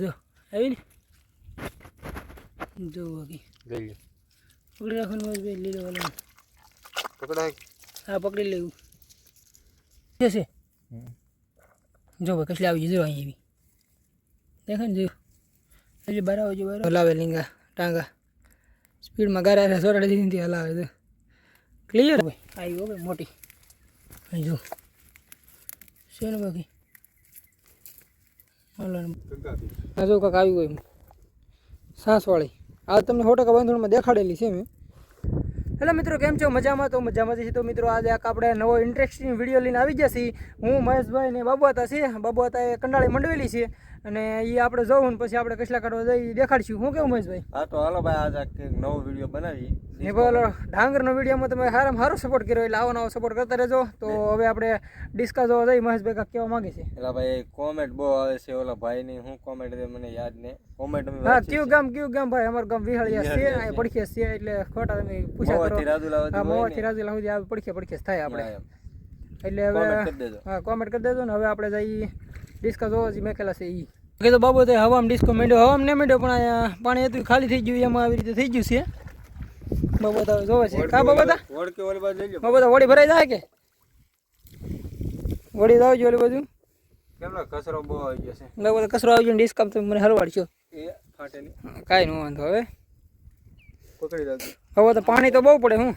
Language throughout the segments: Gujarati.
જો આવી ને? જો બાકી લઈ પકડી રાખવાનું ભાઈ લીલો વાળો પકડાય. હા પકડી લેવું. છે. છે જો ભાઈ કસલી આવી જો અહીં એવી દેખાય ને જો. હજી બાર આવે જો બાર. હલાવે લીંગા ટાંગા. સ્પીડમાં ગારા સોરાડી દીધી હલાવે જો ક્લિયર ભાઈ આવી હો ભાઈ મોટી. અહીં જો. ને બાકી. આ જો કાંક આવી હોય સાસવાળી. આ તમને સો ટકા બાંધણમાં દેખાડેલી છે મેં હેલો મિત્રો, કેમ છો? મજામાં? તો મજામાં છે. તો મિત્રો, આજે એક આપણે નવો ઇન્ટરેસ્ટિંગ વીડિયો લઈને આવી ગયા છીએ. હું મહેશભાઈ ને બાબુઆતા છે. બાબુઆતા એ કંડાળી મંડવેલી છે. અને એ આપણે જવું ને પછી આપણે કસલા કાઢવા જઈ દેખાડશું. હું કેવું મહેશભાઈ? હા તો હાલો ભાઈ આજે નવો વીડિયો બનાવી ને બોલો ડાંગરનો વિડીયોમાં તમે સારામાં સારો સપોર્ટ કર્યો એટલે આવો નવો સપોર્ટ કરતા રહેજો. તો હવે આપણે ડિસ્કસ જોવા જઈ મહેશભાઈ કાંઈક કહેવા માંગે છે. એટલે ભાઈ કોમેન્ટ બહુ આવે છે ઓલા ભાઈની. હું કોમેન્ટ દે મને યાદ ને કોમેન્ટ હા કયું ગામ કયું ગામ ભાઈ? અમારું ગામ વિહાળિયા છે અહીંયા પડખે છે એટલે ખોટા તમે પૂછ્યા કરો. હા મોવાથી. રાજુલા સુધી આ પડખે પડખે થાય આપણે. એટલે હવે કરી દેજો. હા કોમેન્ટ કરી દેજો ને હવે આપણે જઈ ડિસ્કો જોવો જે મેકેલા છે એ કે તો બાબુ તો હવામાં ડિસ્કો માંડ્યો હવામાં નહીં માંડ્યો પણ અહીંયા પાણી હતું ખાલી થઈ ગયું એમાં આવી રીતે થઈ ગયું છે. બાબુ તો જોવે છે. કા બાબુ તા બાબુ વડી ભરાઈ જાય કે? વળી જાવ જો ઓલી બાજુ. કચરો બહુ આવી ગયો છે? બાબુ કચરો આવી ગયો ડિસ્કામ તમે મને હરવાડશો. કાંઈ ન વાંધો હવે. પકડી હવે તો પાણી તો બહુ પડે હું.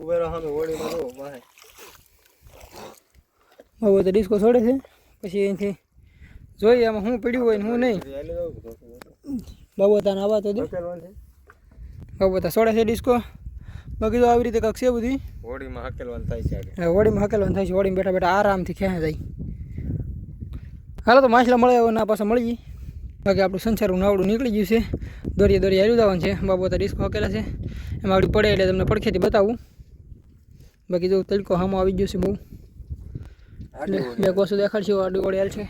ઉભેરો સામે ઓળીમાં જો વાહે. બાબુ તો ડિસ્કો છોડે છે. પછી અહીંથી જોઈએ આમાં શું પડ્યું હોય ને શું નહીં. હાલી દઉં કે બાબુ તાને આવા તો છે છોડે છે ડિસ્કો બાકી તો આવી રીતે કાંક છે બધી. હોળીમાં હકેલવાનું થાય છે હા હોળીમાં હકેલવાનું થાય છે. હોળીમાં બેઠા બેઠા આરામથી ખેંચા જાય. હાલો તો માછલા મળે ના પાછા મળી બાકી આપણું સંસારું નાવડું નીકળી ગયું છે. દોરીએ દોરીએ હાલ્યું જવાનું છે. બાબોતા ડિસ્કો હકેલા છે. એમાં આપણી પડે એટલે તમને પડખેથી બતાવું. બાકી જો તડકો હામો આવી ગયો છે બહુ. બે કોસો દેખાડશે આડી ઓળી છે.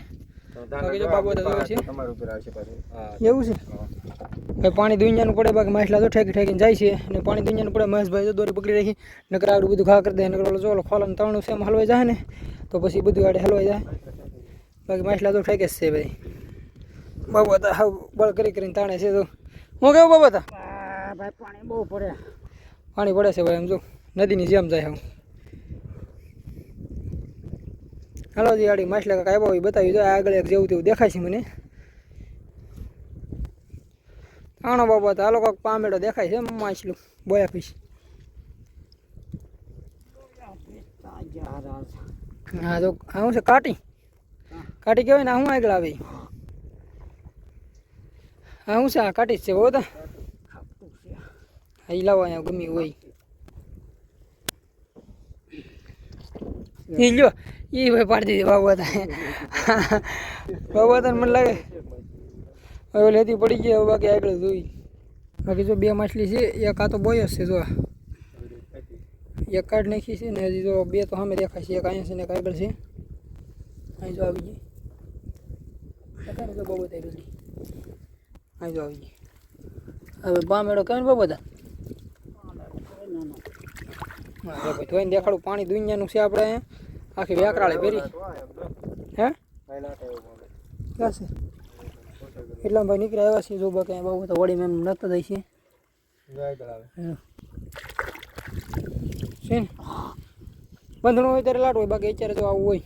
બાકી જો બાબુ તો છે તમારું ઉપર આવશે પાછું. એવું છે? ભાઈ પાણી દુનિયાનું પડે બાકી માછલા તો ઠેકી ઠેકીને જાય છે. અને પાણી દુનિયાનું પડે મહેશભાઈ જો દોરી પકડી રાખી. નકર આવડું બધું ઘા કરી દે નકર ઓલો ચોલો ખોલાનું તણું છે એમાં હલવાઈ જાય ને તો પછી બધું આડે હલવાઈ જાય બાકી માછલા તો ઠેકે જ છે ભાઈ. બાબા હતા હાવ બળ કરી કરીને તાણે છે તો. હું કેવું બાબા હતા ભાઈ પાણી બહુ પડે. પાણી પડે છે ભાઈ એમ જો નદીની જેમ જાય હું હાલો દિવાળી માછલા કાંઈ આવ્યા બતાવી દો. આગળ એક જેવું તેવું દેખાય છે મને. આણો તો હાલો કાંક પામેડો દેખાય છે માછલું, બોયા પીસ. હા, તો આ શું છે કાટી. કાટી કહેવાય ને હું આગળ આવે. હા શું છે, આ કાટી જ છે બહુ તો. હા એ લાવો અહીંયા ગમી હોય. લ્યો. ઈ ભાઈ પાડી દીધી બાબુ હતા મને લાગે હવે લેતી પડી ગઈ હવે બાકી આગળ જોઈ. બાકી જો બે માછલી છે એક આ તો બોય છે જો એક કાઢ નાખી છે ને હજી જો બે તો સામે દેખાય છે એક અહીંયા છે ને એક આગળ છે. અહીં જો આવી ગઈ. બહુ બધી. અહીં જો આવી ગઈ. હવે બામેડો કેમ ને બહુ બધા ભાઈ ધોઈને દેખાડું પાણી દુનિયાનું છે આપણે અહીંયા. આખી વ્યાકરાળે પહેરી. હે? છે? એટલા ભાઈ નીકળ્યા આવ્યા છે જોબા ક્યાંય બહુ બધા વળી મેમ નતા જાય છે. છે બંધણું હોય ત્યારે લાટ હોય, બાકી અત્યારે તો આવું હોય.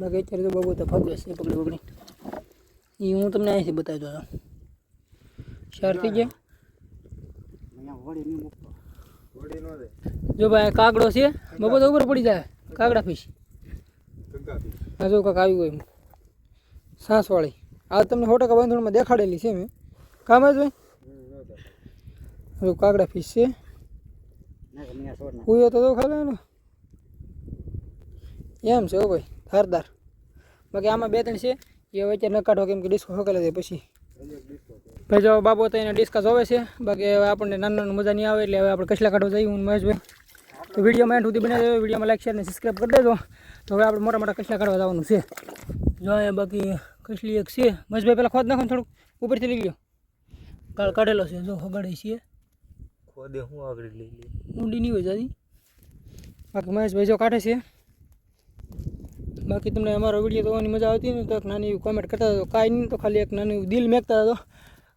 બાકી અત્યારે તો બહુ બધા ફગે છે પકડી પકડી એ હું તમને અહીંથી બતાવી દઉં. ચાર થઈ ગયા? જો ભાઈ, કાગડો છે બબો તો ઉપર પડી જાય. કાગડા ફીશ હા જો કાંક આવી હોય સાસવાળી. આ તમને સો ટકા બાંધણમાં દેખાડેલી છે મેં. કામ જ ભાઈ જો કાગડા ફીશ છે. કુયો તો ખાલે ને એમ છે ઓ ભાઈ, ધારદાર. બાકી આમાં બે ત્રણ છે. એ વચ્ચે નકાઢો કાઢો કેમ કે ડિસ્કો હકેલા દે પછી. ભાઈ જો બાબો તો એને ડિસ્કસ હોવે છે. બાકી હવે આપણને નાનું નાનું મજા નહીં આવે એટલે હવે આપણે કચલા કાઢવા જઈએ હું મહેશભાઈ. તો વિડીયોમાં એન્ડ સુધી બનાવી દેજો વિડીયોમાં લાઈક શેર અને સબસ્ક્રાઈબ કરી દેજો. તો હવે આપણે મોટા મોટા કચલા કાઢવા જવાનું છે. જો અહીંયા બાકી કચલી એક છે. મહેશભાઈ પહેલાં ખોદ નાખો થોડુંક. ઉપરથી લઈ ગયો કાળ કાઢેલો છે. જો હગાડે છીએ ખોદે હું આગળ લઈ લઈએ ઊંડી નહીં હોય જાદી બાકી મહેશભાઈ જો કાઢે છે. બાકી તમને અમારો વીડિયો જોવાની મજા આવતી ને તો એક નાની એવી કોમેન્ટ કરતા હતો કાંઈ નહીં તો ખાલી એક નાનું દિલ મેકતા હતો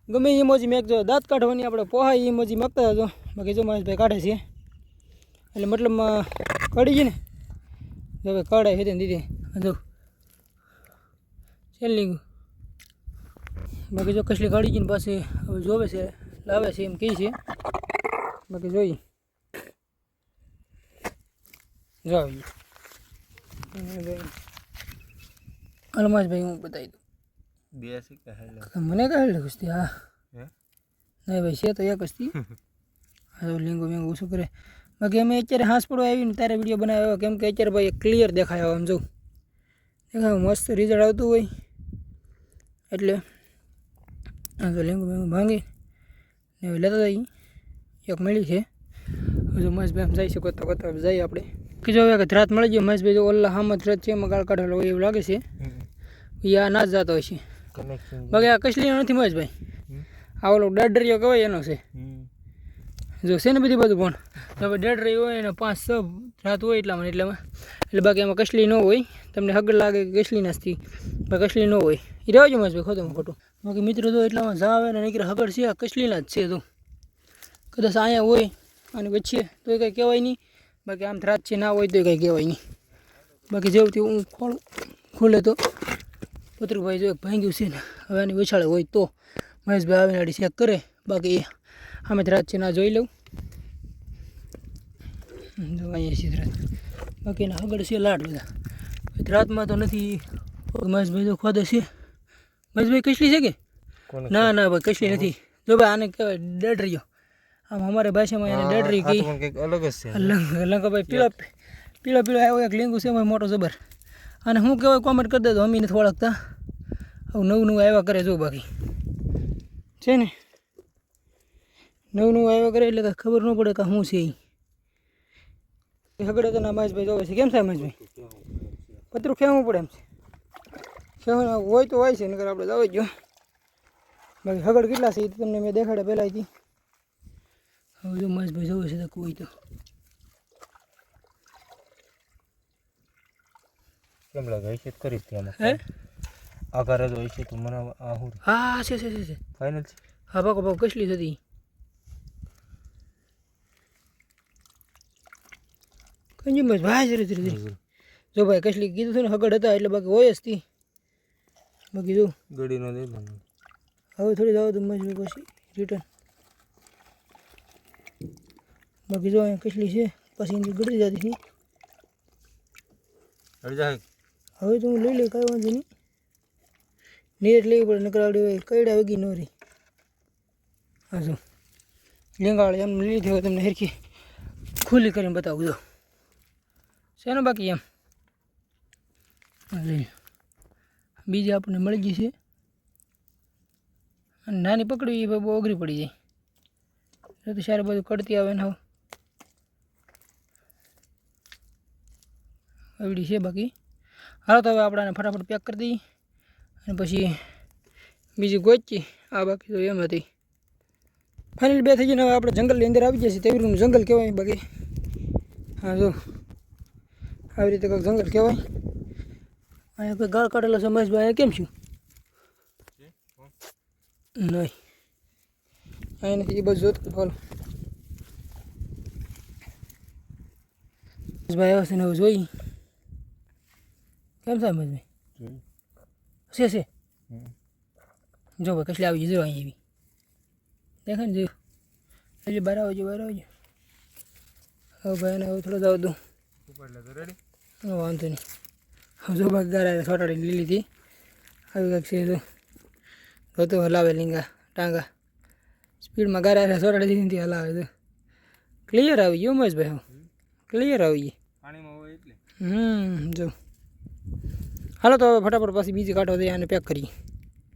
ગમે એ ઇમોજી મેકજો દાંત કાઢવાની આપણે પોહા એ ઇમોજી માગતા હતો બાકી જો મહેશભાઈ કાઢે છે. એટલે મતલબમાં કાઢી ગઈ ને? જો ભાઈ કડાય હેતે દીધી. જો. છેલ્લી બાકી જો કસલી કાઢી ગઈને પાછી હવે જોવે છે, લાવે છે એમ કહે છે. બાકી જોઈએ જો આવી અલમાશભાઈ હું બતાવી દઉં. બે સિક્કા હેલો. તો મને કહે કસ્તી? હા. નહીં ભાઈ છે તો એક કસ્તી હા તો લીંગો વિંગો ઓછું કરે. બાકી અમે અત્યારે હાંસ પડવા આવીને તારે વીડિયો બનાવ્યો કેમ કે અત્યારે ભાઈ ક્લિયર દેખાયો આમ જો દેખાય મસ્ત રિઝલ્ટ આવતું હોય. એટલે હા તો લીંગો બેંગો ભાંગી. ને હવે લેતા જઈએ. એક મળી છે. હજુ મહેશભાઈ આમ જઈ શકો કોતા કોતા જઈએ આપણે. કે જો હવે રાત મળી જાય મહેશભાઈ જો ઓલા હામત રાત છે એમાં ગાળ કાઢેલો હોય એવું લાગે છે. એ આ ના જ જતો હોય છે બાકી આ કસલીનો નથી મહેશભાઈ. આ ઓલો ડડરિયો કહેવાય એનો છે. જો છે ને બધી બધું પણ તો હવે ડડરી હોય ને પાંચ છ રાત હોય એટલામાં એટલામાં. એટલે બાકી એમાં કસલી ન હોય. તમને હગર લાગે કે કસલી નાસ્તી પણ કસલી ન હોય. એ રહેજો મહેશભાઈ ખોટું ખોટું બાકી મિત્રો તો એટલામાં જા આવે ને નીકળે હગર છે આ કસલીના જ છે તો કદાચ અહીંયા હોય અને વચ્ચે તો કંઈ કહેવાય નહીં. બાકી આમ રાત છે ના હોય તો કંઈ કહેવાય નહીં. બાકી જેવું તેવું હું ખોલું ખોલે તો પત્રુભાઈ જો એક ભાંગ્યું છે ને હવે આની ઉછાળે હોય તો મહેશભાઈ આવીને આડી ચેક કરે. બાકી અમે જ રાત છે ના જોઈ લઉં. જો અહીંયા છે રાત. બાકી એના આગળ છે લાટ બધા. રાતમાં તો નથી. મહેશભાઈ તો ખોદે છે. મહેશભાઈ કસલી છે કે? ના ના ભાઈ કસલી નથી. જો ભાઈ આને કહેવાય ડેડરીયો આમ અમારે ભાષામાં એને ડેડરી રહી કંઈક અલગ જ છે. લંગ લંગ ભાઈ પીળો પીળો પીળો આવ્યો એક લીંગુ છે મોટો જબર. અને હું કહેવાય કોમેન્ટ કરી દેજો અમી નથી ઓળખતા આવું નવું નવું આવ્યા કરે જો બાકી. છે ને? નવું નવું આવ્યા કરે એટલે ખબર ન પડે કે શું છે એ હગડે તો ના મહેશભાઈ જોવે છે. કેમ છે મહેશભાઈ પતરું ખેવું પડે એમ છે. ખેવું હોય તો હોય છે નગર આપણે જવા જો બાકી હગડ કેટલા છે એ તમને મેં દેખાડે પહેલાંથી. હવે જો મહેશભાઈ જોવે છે તો કોઈ તો. કેમ લાગે હશે કરી કરીશ ત્યાં હે? આકાર જ હોય છે તો મને આ હું હા છે છે છે ફાઇનલ છે? હા પાકો પાકો કસલી થતી કંજી બસ ભાઈ ધીરે ધીરે ધીરે. જો ભાઈ કસલી કીધું હતું ને હગડ હતા એટલે બાકી હોય જ તી. બાકી જો ગડીનો દે દો હવે થોડી જાવ તો મજબૂત પછી રિટર્ન બાકી જો અહીંયા કસલી છે પછી ગડી જતી હતી અડી જાય હવે તો હું લઈ લઈ કાંઈ વાંધો નહીં. નીરજ લેવી પડે નકરાવડી હોય કઈડા વગી ન રહી. હા, જો. લીંગાળ એમ લીધી હોય તમને હેરખી ખુલ્લી કરીને બતાવું, જો. શેનો બાકી એમ? લઈ બીજી આપણને મળી ગઈ છે. અને નાની પકડવી એ બહુ અઘરી પડી જાય. તો સારું બધું કડતી આવે ને એવડી છે બાકી. હાલો, તો હવે આપણે ફટાફટ પેક કરી દઈએ અને પછી બીજી ગોચી આ બાકી તો એમ હતી. ફાઇનલ બે થઈ જઈને હવે આપણે જંગલની અંદર આવી જશે તેવીનું જંગલ કહેવાય બાકી. હા, જો. આવી રીતે કંઈક જંગલ કહેવાય. અહીંયા કોઈ ગાળ કાઢેલો છે અહીંયા કેમ છું? નહીં. અહીં નથી, એ બધું જોતું બોલો ભાઈ આવ્યો છે ને જોઈ કેમ સાહેબ મજમી છે છે. જો ભાઈ કશલી આવી જો અહીં એવી. દેખાય ને જોયું એટલે બહાર આવજો બહાર આવજો હવે ભાઈ એને હવે થોડો જાવ દઉં. વાંધો નહીં. હવે જો ભાઈ ગારા સોટાડી લીલી હતી આવી કાંઈક છે તો. ગતો હલાવે લીંગા ટાંગા. સ્પીડમાં ગારા સોટાડી દીધી હલાવે તો. ક્લિયર આવી ગયો ભાઈ હું. ક્લિયર આવી ગઈ. પાણીમાં હોય એટલે. હમ જો. હાલો તો હવે ફટાફટ પાછી બીજી કાઢો દઈએ અને પેક કરીએ.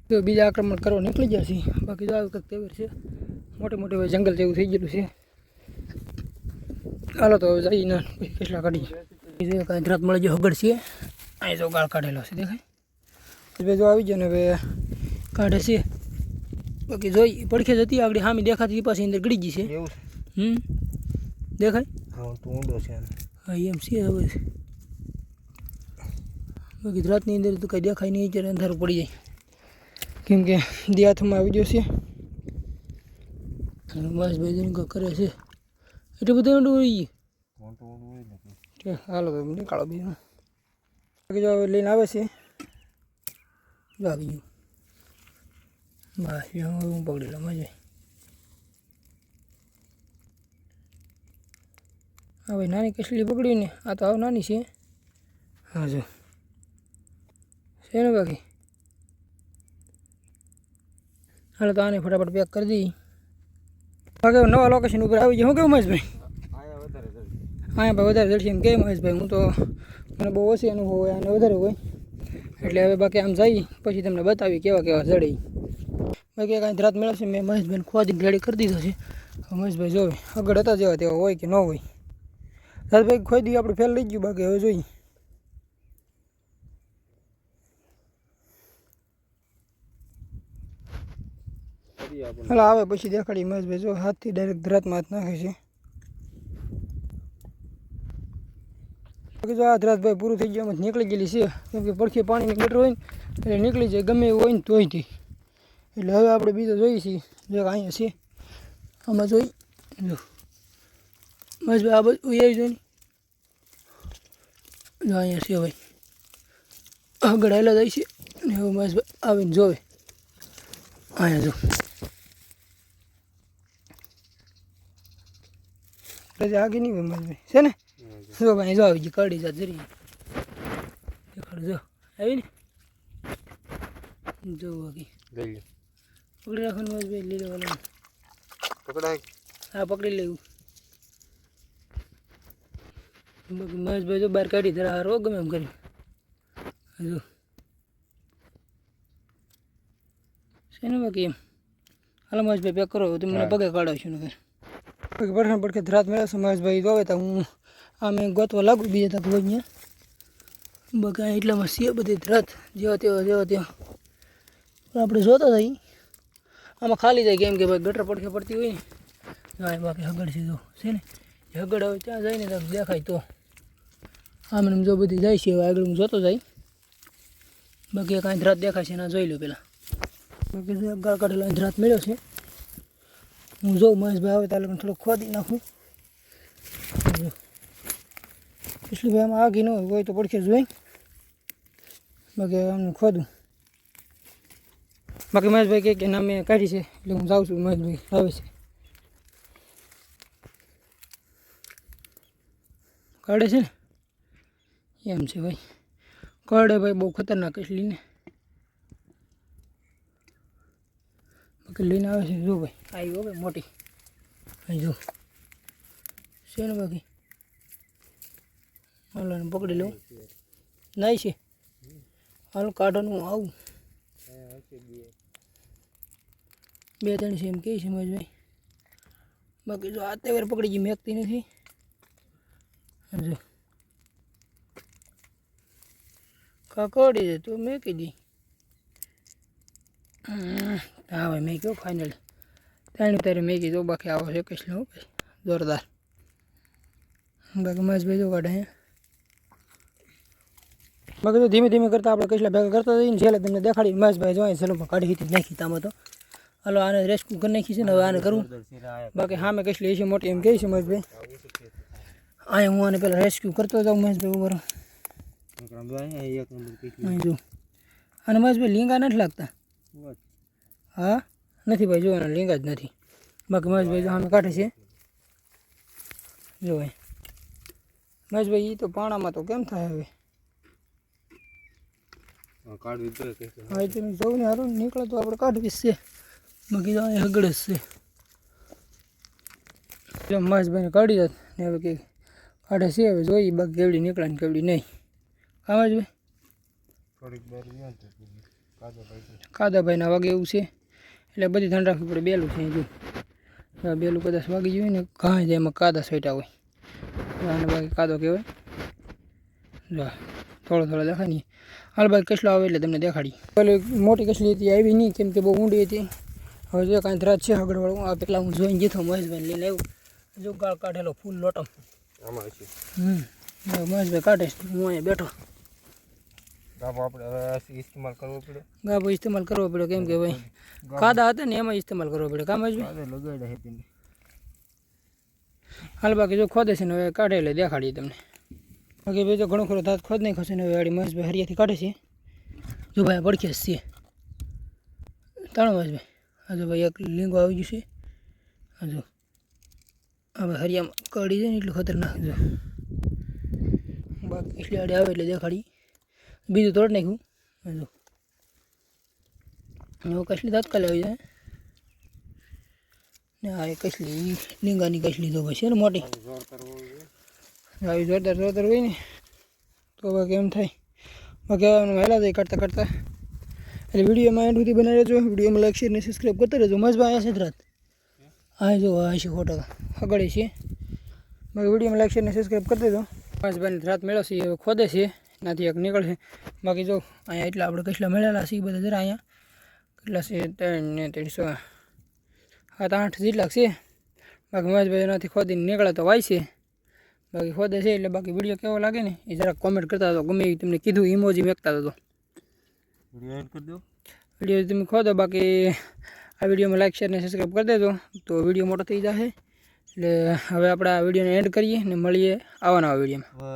તો બીજા આક્રમણ કરવા નીકળી જશે બાકી જો આવી કંઈક તેવર છે. મોટે મોટે જંગલ જેવું થઈ ગયેલું છે. હાલો તો હવે જઈએ ને કેટલા કાઢીએ. કાંઈ રાત મળી જે હગડ છે અહીં જો ગાળ કાઢેલો છે દેખાય? હવે જો આવી જાય ને હવે કાઢે છે. બાકી જોઈ પડખે જતી આગળ સામે દેખાતી પાછી અંદર ગળી ગઈ છે. એવું હમ? દેખાય? હા તો ઊંડો છે હા એમ છે હવે. બાકી રાતની અંદર તો કંઈ દેખાય નહીં જ્યારે અંધારું પડી જાય. કેમ કે દિયાથમાં આવી ગયો છે. બસ ભાઈ કરે છે? એટલું બધું ઊંડું હોય હાલો ભાઈ નીકાળો બીજું. બાકી જો લઈને આવે છે. જો આવી ગયું. બસ હું પકડી લઉં, મજા હા ભાઈ નાની કસલી પકડ્યું ને, આ તો આવ નાની છે. હા, જો. ને બાકી. હાલો તો આને ફટાફટ પેક કરી દઈએ બાકી નવા લોકેશન ઉપર આવી જાય હું કેવું મહેશભાઈ. હા, ભાઈ વધારે જડશે એમ કેમ મહેશભાઈ, હું તો મને બહુ ઓછી અનુભવ હોય અને વધારે હોય. એટલે હવે બાકી આમ જઈ, પછી તમને બતાવી કેવા કેવા જડે. બાકી કાંઈ રાત મેળવશે, મેં મહેશભાઈને ખોદીને રેડી કરી દીધો છે. મહેશભાઈ જોવે આગળ હતા જેવા તેવા હોય કે ન હોય. રાતભાઈ ખોદી આપણે ફેલ લઈ ગયું બાકી હવે જોઈએ. હાલો, આવે પછી દેખાડી મહેશભાઈ. જો હાથથી ડાયરેક્ટ ધરાતમાં હાથ નાખે છે. બાકી જો આ ધરાતભાઈ પૂરું થઈ ગયું નીકળી ગયેલી છે. કેમ કે પડખી પાણીની ગટર હોય ને, એટલે નીકળી જાય, ગમે એવું હોય ને તોયથી. એટલે હવે આપણે બીજો જોઈએ છીએ. જો અહીંયા છે. આમાં જોઈ. જો. મહેશભાઈ, આ બધું આવી જોઈએ જો અહીંયા છે ભાઈ. આગળ આવેલા જાય છે. અને હવે મહેશભાઈ આવીને જોવે. અહીંયા જો એટલે આગી નહીં ભાઈ છે ને જો ભાઈ જો આવી ગઈ કડી જાત જરી દેખાડ જો આવી ને જો બાકી લઈ લે. પકડી રાખવાનું ભાઈ લઈ લેવાનું પકડાય હા પકડી લેવું મહેશભાઈ જો બહાર કાઢી ધરા હારો ગમે એમ કરી જો છે ને બાકી એમ? હાલો મહેશભાઈ પેક કરો. તમે મને પગે કાઢાવશું નગર પડખે પડખે ધરાત મેળવશે મહેશભાઈ. જોવે તો હું આમે ગોતવા લાગુ બીજા તક હોય અહીંયા બાકી આ એટલામાં સીએ બધી ધરાત. જેવા તેવા જેવા તેવા. આપણે જોતા થઈ આમાં ખાલી જાય કેમ કે ભાઈ ગટર પડખે પડતી હોય ને. જાય બાકી હગડ છે જો. છે ને? હગડ હવે ત્યાં જાય ને તો દેખાય તો. આમ જો બધી જાય છે. આગળ હું જોતો જાય. બાકી કાંઈ ધરાત દેખાય છે ના જોઈ લો પહેલાં જો ગાળ કાઢેલો અહીં ધરાત મળ્યો છે. હું જોઉં, મહેશભાઈ આવે પણ થોડુંક ખોદી નાખું. જો. ભાઈ આમાં આગી ન હોય હોય તો પડખે જોઈ. બાકી આમનું ખોદું. બાકી મહેશભાઈ કહે કે ના, મેં કાઢી છે, એટલે હું જાઉં છું, મહેશભાઈ આવે છે. કાઢે છે ને? એમ છે ભાઈ. કાઢે ભાઈ, બહુ ખતરનાક એટલી ને બાકી લઈને આવે છે જો ભાઈ. આવી હો ભાઈ મોટી. અહીં જો. છે ને બાકી? હાલો પકડી લઉં. નાય છે. હાલ કાઢવાનું આવું. બે ત્રણ છે એમ કહે છે મજભાઈ બાકી જો આ તહેવાર પકડી ગઈ મેકતી નથી. જો કાકડી દે તું મેકી દી. હા ભાઈ મેં કહ્યું ફાઇનલ ત્રણ તારે મેં કીધું બાકી આવો છે કશું હું ભાઈ. જોરદાર. બાકી મસ્ત જો કાઢે બાકી તો ધીમે ધીમે કરતાં આપણે કશલા ભેગા કરતા જઈને છેલ્લે તમને દેખાડી મહેશભાઈ જો અહીં સલૂમાં કાઢી હતી નાખી તામાં તો. હલો આને રેસ્ક્યુ કરી નાખી છે ને હવે આને કરું. બાકી હા મેં કશલી એસી મોટી એમ કહી છે મહેશભાઈ. અહીંયા હું આને પહેલાં રેસ્ક્યુ કરતો જાઉં મહેશભાઈ ઉપર. જો. અને મહેશભાઈ લીંગા નથી લાગતા. હા? નથી ભાઈ જોવાના લીંગા જ નથી. બાકી મહેશભાઈ જો સામે કાઢે છે. જો ભાઈ મહેશભાઈ એ તો પાણામાં તો કેમ થાય હવે? હા એ તો ને હારું નીકળે તો આપણે કાઢવી છે. બાકી તો અહીંયા હગડ છે. જો મહેશભાઈને કાઢી જાત ને હવે કંઈક કાઢે છે હવે જોઈએ બાકી કેવડી નીકળે ને કેવડી નહીં. કામ જ ભાઈ કાદાભાઈના વાગે એવું છે. એટલે બધી ધ્યાન રાખવી પડે બેલું છે જો બેલું કદાચ વાગી ગયું ને ઘાય જાય એમાં કાદા સોટા હોય. આને બાકી કાદો કહેવાય. જો થોડો થોડો દેખાય નહીં હાલ બાકી કસલો આવે એટલે તમને દેખાડી. પેલી મોટી કસલી હતી આવી નહીં કેમ કે બહુ ઊંડી હતી. હવે જો કાંઈ ધરાજ છે આગળવાળું આ પેલા હું જોઈને જીતો મહેશભાઈ લઈને આવ્યું. જો ગાળ કાઢેલો ફૂલ લોટમ આમાં હમ મહેશભાઈ કાઢે હું અહીંયા બેઠો. ગાભો આપણે હવે ઇસ્તેમાલ કરવો પડે. ગાભો ઇસ્તેમાલ કરવો પડ્યો કેમ કે ભાઈ કાદા હતા ને એમાં ઇસ્તેમાલ કરવો પડ્યો કામ જ લગાડ્યા હાલ બાકી જો ખોદે છે ને હવે કાઢે એટલે દેખાડીએ તમને. બાકી ભાઈ તો ઘણો ખરો થાત ખોદ નહીં ખસે ને હવે આડી મહેશભાઈ હરિયાથી કાઢે છે. જો ભાઈ પડખે જ છે. ત્રણ મહેશભાઈ. હા જો ભાઈ એક લીંગો આવી ગયું છે. હા જો. હવે હરિયામાં કાઢી જાય ને એટલું ખતરનાક જો બાકી એટલી આડી આવે એટલે દેખાડી. બીજું તોડ નાખ્યું. જો કસલી તાત્કાલ આવી જાય. ને આ કસલી લીંગાની કસલી તો પછી છે ને મોટી. આવી જોરદાર જોરદાર હોય ને, તો બાકી એમ થાય? બાકી આવાનું વહેલા જાય કરતાં કરતાં. એટલે વિડીયોમાં એન્ડ સુધી બનાવી રહેજો. વિડીયોમાં લાઈક શેર ને સબસ્ક્રાઈબ કરતા રહેજો. મજબા આવ્યા છે રાત હા જો, આ છે ફોટો આગળ છે. બાકી વિડીયોમાં લાઈક શેર ને સબસ્ક્રાઈબ કરી દેજો. મજબાની રાત મેળવશે ખોદે છે. નાથી એક નીકળશે. બાકી જો અહીંયા એટલા આપણે કેટલા મળેલા છે એ બધા જરા અહીંયા. કેટલા છે? ત્રણ ને ત્રણસો સાત આઠ જેટલા છે. બાકી મહેશભાઈ એનાથી ખોદીને નીકળે તો વાય છે. બાકી ખોદે છે એટલે બાકી વીડિયો કેવો લાગે ને એ જરાક કોમેન્ટ કરતા હતો ગમે એ તમને કીધું ઇમોજી મેકતા હતો વીડિયો તમે ખોદો બાકી આ વિડીયોમાં લાઈક શેર ને સબસ્ક્રાઈબ કરી દેજો. તો વીડિયો મોટો થઈ જશે. એટલે હવે આપણે આ વિડીયોને એન્ડ કરીએ ને મળીએ આવવાના વિડીયોમાં.